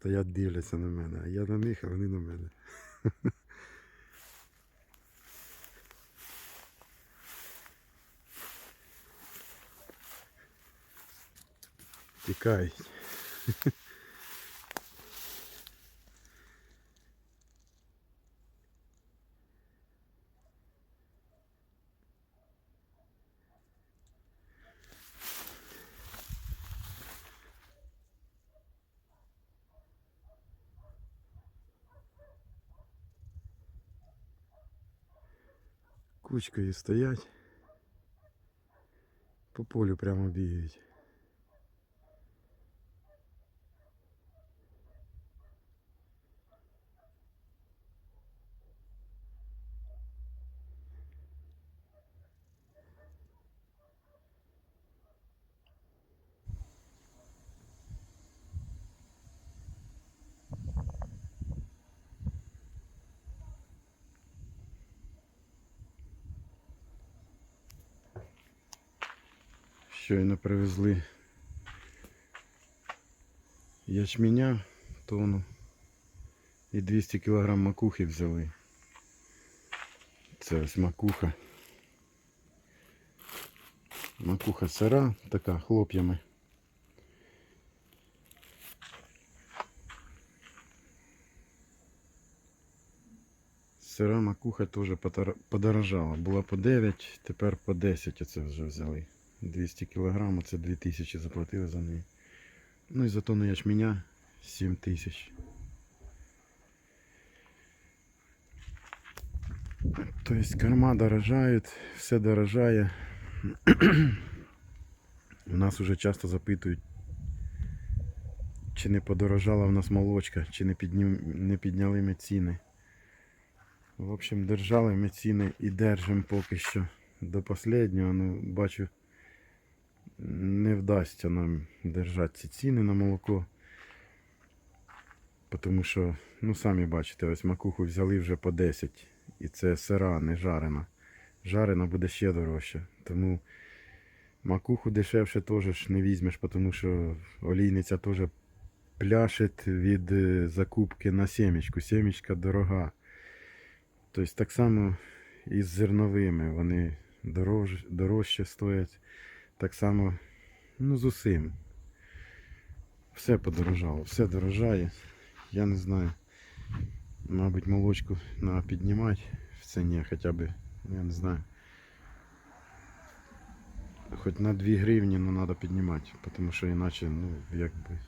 Стоять, дивляться на мене, а я на них, а вони на мене. Тікають. Кучкою стоять. По полю прямо бігають. Щойно привезли ячменя тонну і 200 кг макухи взяли. Це ось макуха. Макуха сира, така хлоп'ями. Сира макуха теж подорожала. Була по 9, тепер по 10 оце вже взяли. 200 кг, це 2000 заплатили за неї. Ну і за тонну ячменя 7 тисяч. Тобто корма дорожають, все дорожає. У нас вже часто запитують, чи не подорожала в нас молочка, чи не, піднім, не підняли ми ціни. В общем, держали ми ціни і держимо поки що до останнього. Ну, бачу, не вдасться нам держати ці ціни на молоко. Тому що, ну самі бачите, ось макуху взяли вже по 10. І це сира, не жарена. Жарена буде ще дорожче. Тому макуху дешевше теж не візьмеш, тому що олійниця теж пляшить від е, закупки на сімечку. Сімечка дорога. Тобто так само і з зерновими. Вони дорож, дорожче стоять. Так само, ну, з усім. Все подорожало, все дорожає. Я не знаю. Мабуть, молочку треба піднімати в ціні хоча б, ну, я не знаю. Хоч на 2 гривні, але треба піднімати, тому що іначе, ну, якби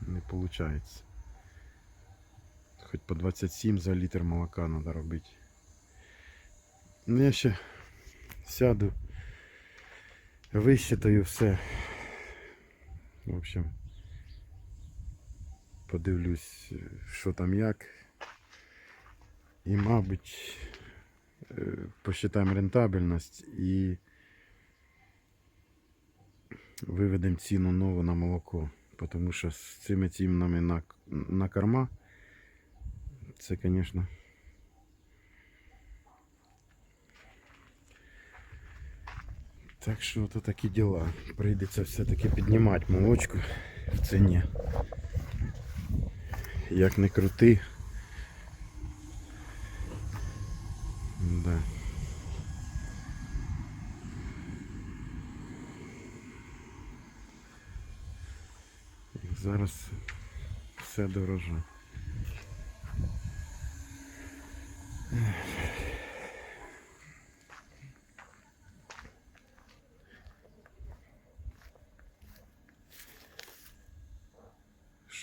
не виходить. Хоч по 27 за літр молока треба робити. Ну я ще сяду, висчитаю все. В общем, подивлюсь, що там як. І, мабуть, е, посчитаємо рентабельність і виведемо ціну нову на молоко. Тому що з цими цінами на, на корма це, звісно. Так що то такі діла. Прийдеться все-таки піднімати молочку в ціні. Як не крути. Да. Зараз все дороже.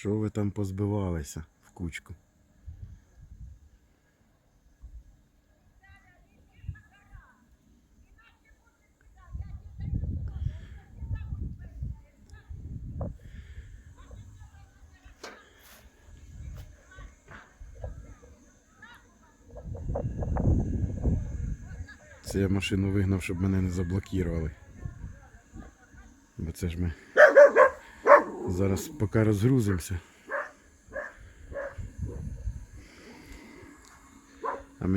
Що ви там позбивалися в кучку? Це я машину вигнав, щоб мене не заблокували. Бо це ж ми зараз поки розгрузимося.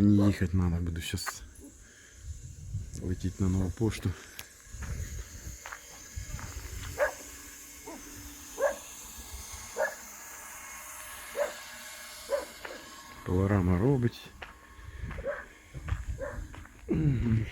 мне ехать надо, буду сейчас лететь на новую почту. Пилорама робить. Угу.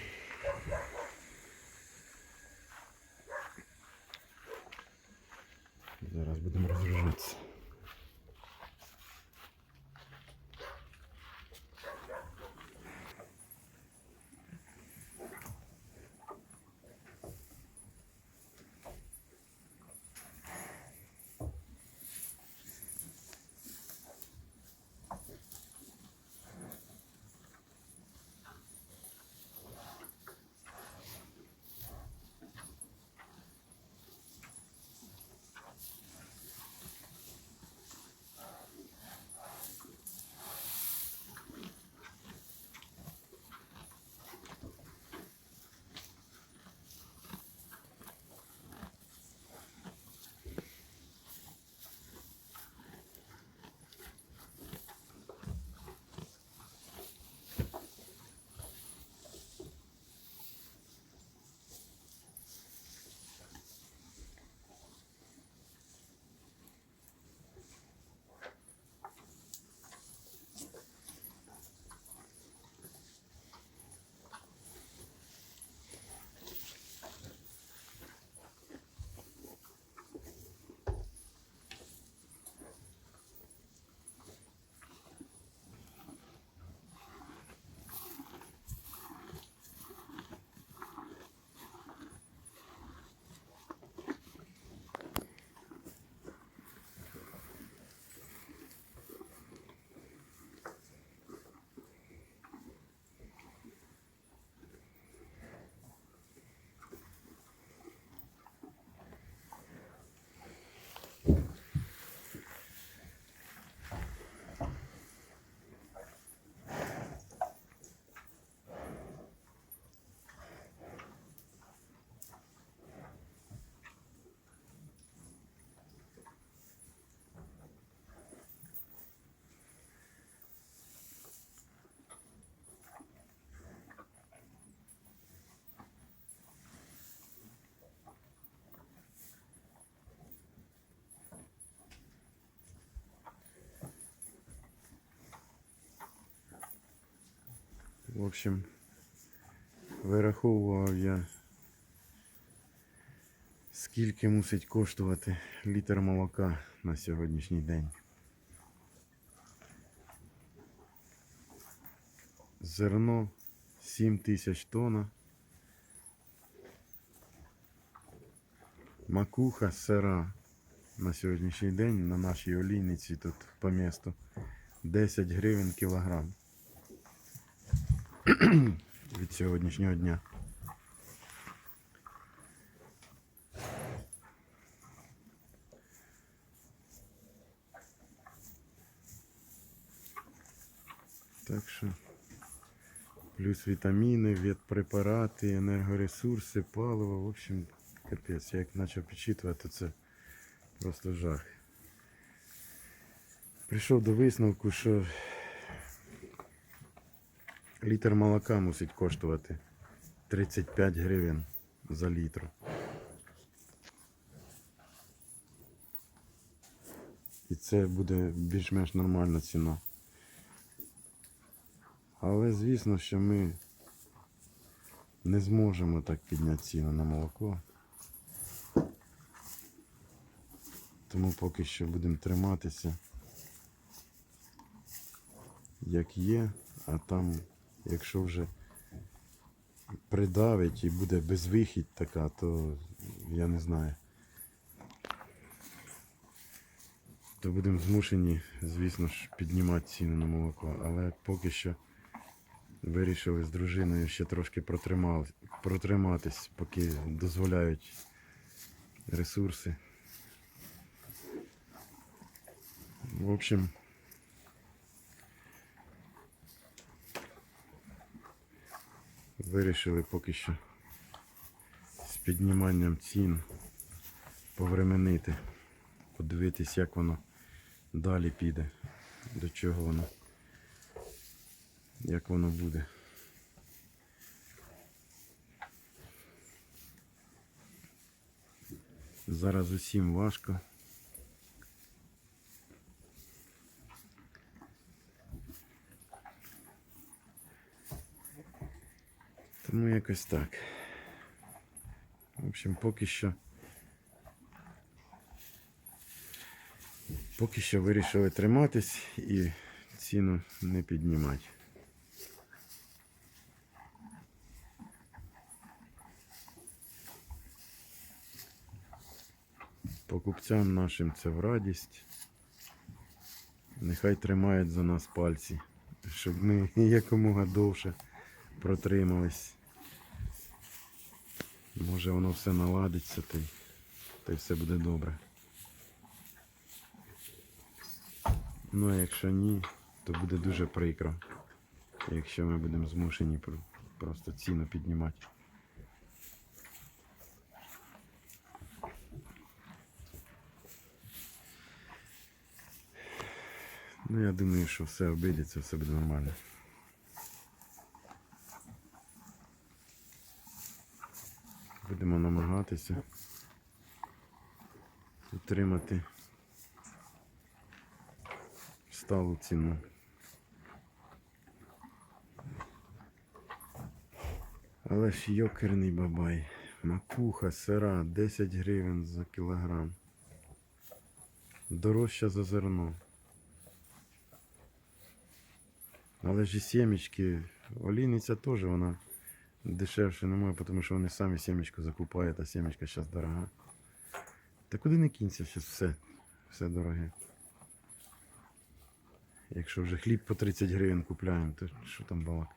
Общем, вираховував я, скільки мусить коштувати літр молока на сьогоднішній день. Зерно 7 тисяч тонн. Макуха сира на сьогоднішній день на нашій олійниці тут по місту 10 гривень кілограм від сьогоднішнього дня. Так що плюс вітаміни, ветпрепарати, енергоресурси, паливо, в общем, капець. Я як почав підчитувати, це просто жах. Прийшов до висновку, що Літр молока мусить коштувати 35 гривень за літр. І це буде більш-менш нормальна ціна. Але звісно, що ми не зможемо так підняти ціну на молоко. Тому поки що будемо триматися як є, а там Якщо вже придавить і буде безвихідь така, то я не знаю. То будемо змушені, звісно ж, піднімати ціну на молоко. Але поки що вирішили з дружиною ще трошки протриматись, поки дозволяють ресурси. В общем. Вирішили поки що з підніманням цін повременити, подивитись, як воно далі піде, до чого воно, як воно буде. Зараз усім важко. Тому якось так. В общем, поки що. Поки що вирішили триматись і ціну не піднімати. Покупцям нашим це в радість. Нехай тримають за нас пальці, щоб ми якомога довше протримались. Може воно все наладиться, та й, та й все буде добре. Ну а якщо ні, то буде дуже прикро, якщо ми будемо змушені просто ціну піднімати. Ну я думаю, що все обійдеться, все буде нормально. Будемо намагатися утримати сталу ціну. Але ж йокерний бабай. Макуха, сира, 10 гривень за кілограм. Дорожча за зерно. Але ж і сімечки, олійниця теж вона дешевше немає, тому що вони самі сімечку закупають, а сімечка зараз дорога. Та куди не кінця, зараз все, все дороге. Якщо вже хліб по 30 гривень купляємо, то що там балак?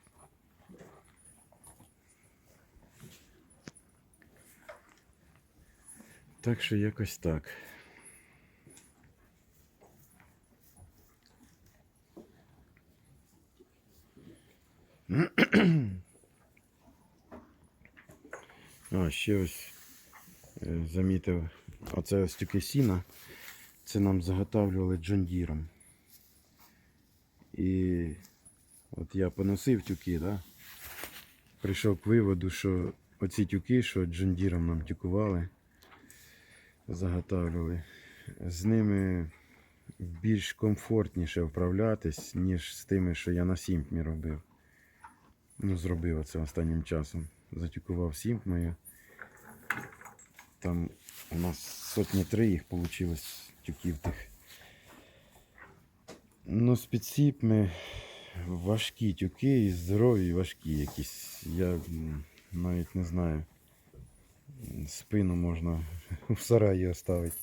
Так що якось так. А, ще ось е, замітив, оце ось тюки сіна. Це нам заготавлювали джондіром. І от я поносив тюки, да? прийшов к виводу, що оці тюки, що джондіром нам тюкували, заготавлювали, з ними більш комфортніше вправлятись, ніж з тими, що я на сімпмі робив. Ну, зробив оце останнім часом. Затюкував сімпмою. Там у нас сотні три їх вийшло тюків тих. Ну, з підсіпми важкі тюки і здорові, важкі якісь. Я навіть не знаю. Спину можна в сараї оставити.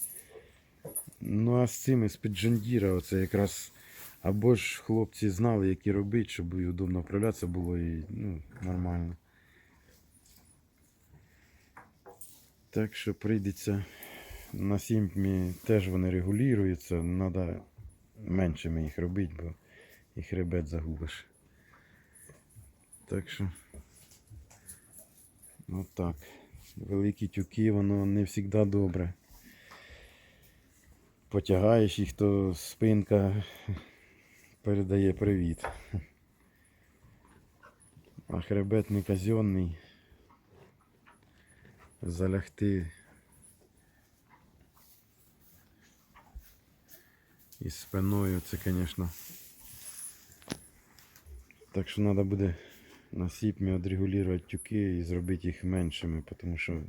Ну а з цими з-під Джандіра, оце якраз або ж хлопці знали, які робити, щоб удобно вправлятися було і ну, нормально. Так що прийдеться на сімпмі теж вони регулюються, треба меншими їх робити, бо і хребет загубиш. Так що отак. Великі тюки, воно не завжди добре. Потягаєш їх, то спинка передає привіт. А хребет не казенний. Залягти із спиною це, звісно. Так що треба буде на сіпмі відрегулювати тюки і зробити їх меншими, тому що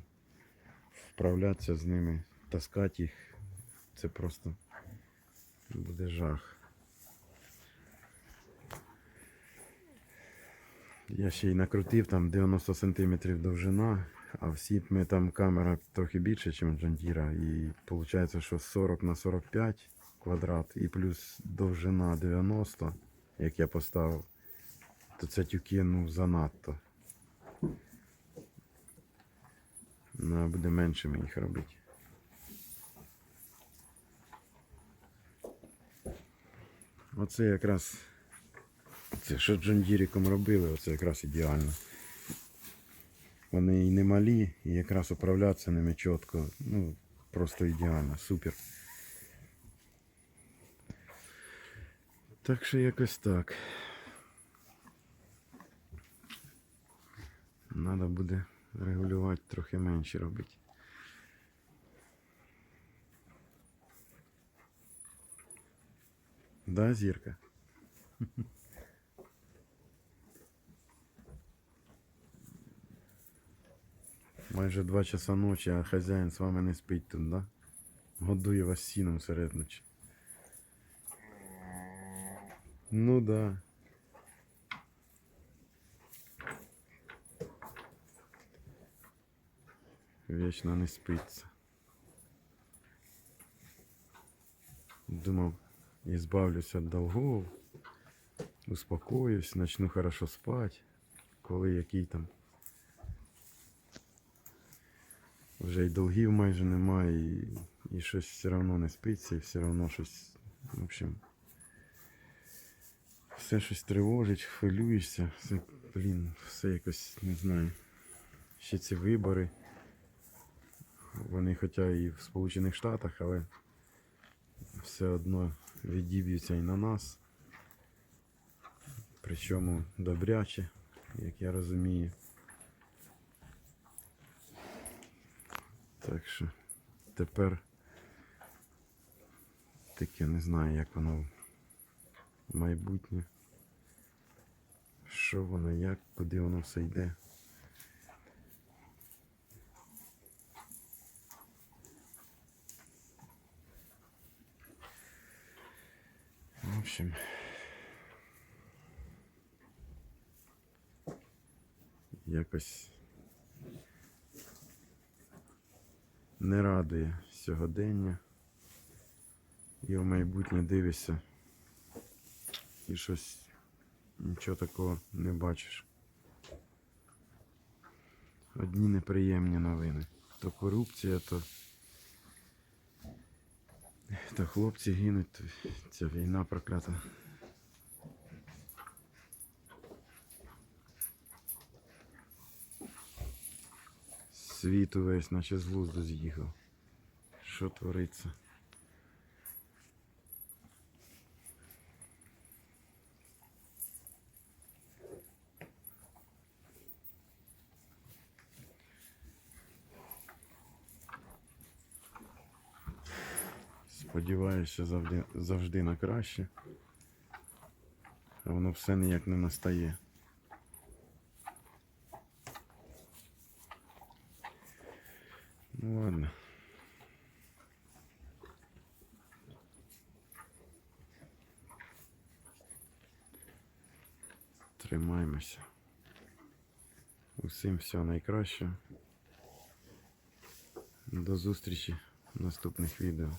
вправлятися з ними, таскати їх, це просто буде жах. Я ще й накрутив там 90 см довжина, а в сіпмі там камера трохи більше, ніж Джандіра. І виходить, що 40 на 45 квадрат і плюс довжина 90, як я поставив, то це тюки ну занадто. Треба буде меншими їх робити. Оце якраз це що Джондіріком робили, оце якраз ідеально. Вони і не малі, і якраз управлятися ними чітко. Ну, просто ідеально, супер. Так що якось так. Надо буде регулювати трохи менше робити. Да, зірка? Майже 2 часа ночі, а хазяїн з вами не спить тут, да? Годує вас сіном серед ночі. Ну да. Вічно не спиться. Думав, избавлюсь від долгов, успокоюсь, начну хорошо спать, коли який там. Вже й долгів майже немає, і, і щось все одно не спиться, і все одно щось, в общем, все щось тривожить, хвилюєшся, все, блін, все якось, не знаю. Ще ці вибори. Вони хоча і в Сполучених Штатах, але все одно відіб'ються і на нас. Причому добряче, як я розумію. Так що тепер таке не знаю, як воно майбутнє. Що воно, як, куди воно все йде. В общем. Якось не радує сьогодення. І в майбутнє дивишся і щось нічого такого не бачиш. Одні неприємні новини. То корупція, то, то хлопці гинуть, то ця війна проклята. Світ увесь, наче з глузду з'їхав. Що твориться? Сподіваюся завжди, завжди на краще. А воно все ніяк не настає. Ну ладно. Тримаємося. Усім всього найкращого. До зустрічі в наступних відео.